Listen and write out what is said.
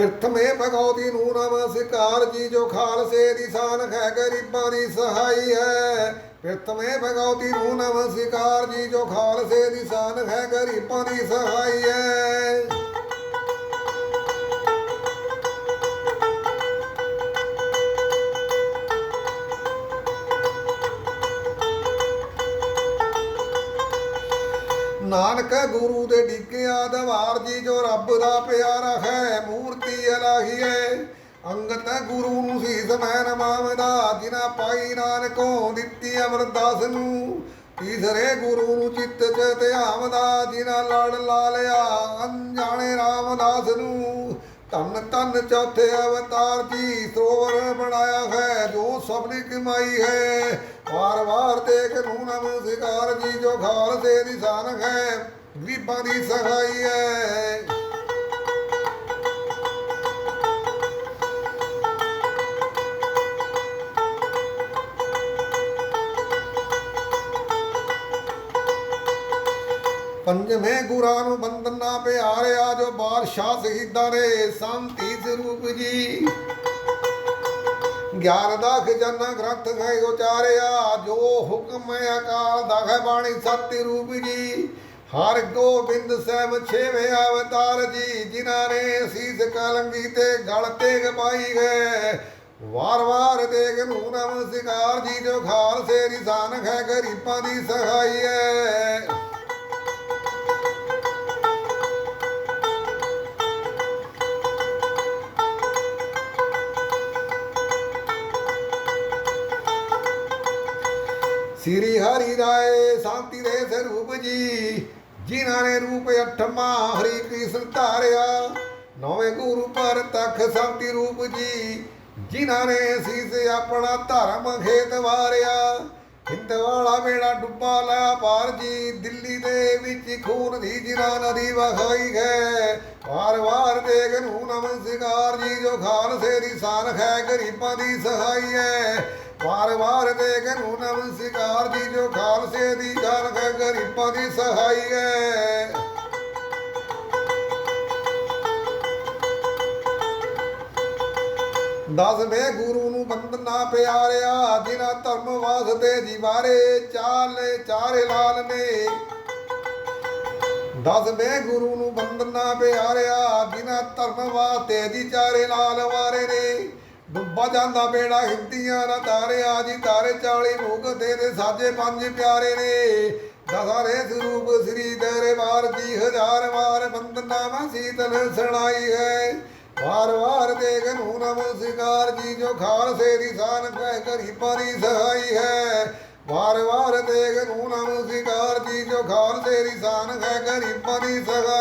ਪ੍ਰਿਤਮੇ ਭਗਉਤੀ ਨੂੰ ਨਮਸਕਾਰ ਜੀ, ਜੋ ਖਾਲਸੇ ਦੀ ਸਾਨ ਹੈ, ਗਰੀਬਾਂ ਦੀ ਸਹਾਈ ਹੈ। ਪ੍ਰਿਤਮੇ ਭਗਉਤੀ ਨੂੰ ਨਮਸਕਾਰ ਜੀ, ਜੋ ਖਾਲਸੇ ਦੀ ਸਾਨ ਹੈ, ਗਰੀਬਾਂ ਦੀ ਸਹਾਈ ਹੈ। ਨਾਨਕ ਗੁਰੂ ਦੇ ਡਿੱਗਿਆ ਦਵਾਰ ਜੀ ਜੋ ਰੱਬ ਦਾ ਪਿਆਰਾ ਹੈ, ਮੂਰਤੀ ਅਲਾਹੀ ਅੰਗਤ ਗੁਰੂ ਨੂੰ ਸੀਸ ਮੈਂ ਨਮਾਵਦਾ ਜਿਨਾ ਪਾਈ ਨਾਨਕੋਂ ਦਿੱਤੀ ਅਮਰਦਾਸ ਨੂੰ। ਤੀਸਰੇ ਗੁਰੂ ਨੂੰ ਚਿੱਤ ਚ ਧਿਆਵਦਾ ਜਿਨਾ ਲੜ ਲਾ ਲਿਆ ਅਣਜਾਣੇ ਰਾਮਦਾਸ ਨੂੰ। ਧੰਨ ਧੰਨ ਚੌਥੇ ਅਵਤਾਰ ਜੀ, ਸਰੋਵਰ ਬਣਾਇਆ ਹੈ, ਜੋ ਸਭ ਦੀ ਕਮਾਈ ਹੈ। ਵਾਰ ਵਾਰ ਦੇਖ ਨੂੰ ਸਿਕਾਰ ਜੀ ਜੋ ਖਾਲਸੇ ਦੀ ਸਾਨ ਹੈ, ਗਰੀਬਾਂ ਦੀ ਸਹਾਈ ਹੈ। ਪੰਜਵੇਂ ਗੁਰਾਂ ਨੂੰ ਬੰਦਨਾ ਪਿਆਰਿਆ ਜੋ ਬਾਦਸ਼ਾਹ ਸ਼ਹੀਦਾਂ ਦੇ ਸੰਤੀ ਸਰੂਪ ਜੀ। ਗਿਆਨ ਦਾ ਖਜ਼ਾਨਾ ਗ੍ਰੰਥ ਹੈ ਉਚਾਰਿਆ, ਜੋ ਹੁਕਮ ਹੈ ਅਕਾਲ ਦਾ ਹੈ ਬਾਣੀ ਸਤਿ ਰੂਪ ਜੀ। ਹਰ ਗੋਬਿੰਦ ਸਾਹਿਬ ਛੇਵੇਂ ਅਵਤਾਰ ਜੀ, ਜਿਨ੍ਹਾਂ ਨੇ ਸੀਸ ਕਲੰਗੀ ਤੇ ਗਲ ਤੇ ਪਾਈ ਗਏ ਵਾਰ ਵਾਰ ਦੇਖ ਨੂੰ ਨਮਸਕਾਰ ਜੀ, ਜੋ ਖਾਲਸੇ ਦੀ ਸਾਨ ਹੈ, ਗਰੀਬਾਂ ਦੀ ਸਹਾਈ ਹੈ। ਸ੍ਰੀ ਹਰੀ ਰਾਏ ਸ਼ਾਂਤੀ ਦੇ ਸਰੂਪ ਜੀ, ਜਿਨ੍ਹਾਂ ਨੇ ਰੂਪ ਅਠਮਾ ਹਰੀ ਕ੍ਰਿਸ਼ਨ ਧਾਰਿਆ। ਨੌਵੇਂ ਗੁਰੂ ਪਰ ਤਖ ਸ਼ਾਂਤੀ ਰੂਪ ਜੀ, ਜਿਨ੍ਹਾਂ ਨੇ ਸੀਸ ਆਪਣਾ ਧਰਮ ਖੇਤ ਵਾਰਿਆ। ਵਾਲਾ ਮੇੜਾ ਡੁੱਬਾ ਲਿਆ ਪਾਰ ਜੀ, ਦਿੱਲੀ ਦੇ ਵਿੱਚ ਖੂਨ ਦੀ ਜਿਨਾ ਨਦੀ ਵਹਾਈ ਹੈ। ਵਾਰ ਵਾਰ ਦੇਖ ਨੂੰ ਨਮਸਕਾਰ ਜੀ, ਜੋ ਖਾਲਸੇ ਦੀ ਸਾਨ ਹੈ ਗਰੀਬਾਂ ਦੀ ਸਹਾਈ ਹੈ। ਵਾਰ ਵਾਰ ਦੇਖ ਨੂੰ ਸਿਕਾਰ ਜੀ, ਜੋ ਖਾਲਸੇ ਦੀ ਜਾਨ ਹੈ ਗਰੀਬਾਂ ਦੀ ਸਹਾਈ ਹੈ। ਦਸਵੇਂ ਗੁਰੂ ਨੂੰ ਬੰਦਨਾ ਪਿਆਰਿਆ ਜਿਨਾ ਧਰਮ ਵਾਸਤੇ ਜੀਵਾਰੇ ਚਾਲੇ ਚਾਰੇ ਲਾਲ ਨੇ। ਦਸਵੇਂ ਗੁਰੂ ਨੂੰ ਬੰਦਨਾ ਪਿਆਰਿਆ ਜਿਨਾ ਧਰਮ ਵਾਸਤੇ ਜੀ ਚਾਰੇ ਲਾਲ ਵਾਰੇ ਨੇ। ਡੁੱਬਾ ਜਾਂਦਾ ਬੇੜਾ ਹਿੰਦੀਆਂ ਨਾ ਤਾਰਿਆ, ਜੀ ਤਾਰੇ 40 ਮੁਖ ਦੇ ਸਾਜੇ ਪੰਜ ਪਿਆਰੇ ਨੇ। ਦਸਾਰੇ ਸਰੂਪ ਸ੍ਰੀ ਦਰਬਾਰ ਜੀ ਹਜ਼ਾਰ ਵਾਰ ਬੰਦਨਾ ਮੈਂ ਸੀਤਲ ਸੁਣਾਈ ਹੈ। ਵਾਰ ਵਾਰ ਦੇਖ ਨੂੰ ਨਮਸਕਾਰ ਜੀ ਜੋ ਖਾਲਸੇ ਦੀ ਸਾਨ ਹੈ ਗਰੀਬਾਂ ਦੀ ਸਹਾਈ ਹੈ। ਵਾਰ ਵਾਰ ਦੇਖ ਨੂੰ ਨਮਸਕਾਰ ਜੀ ਜੋ ਖਾਲਸੇ ਦੀ ਸਾਨ ਹੈ ਗਰੀਬਾਂ ਦੀ ਸਹਾਈ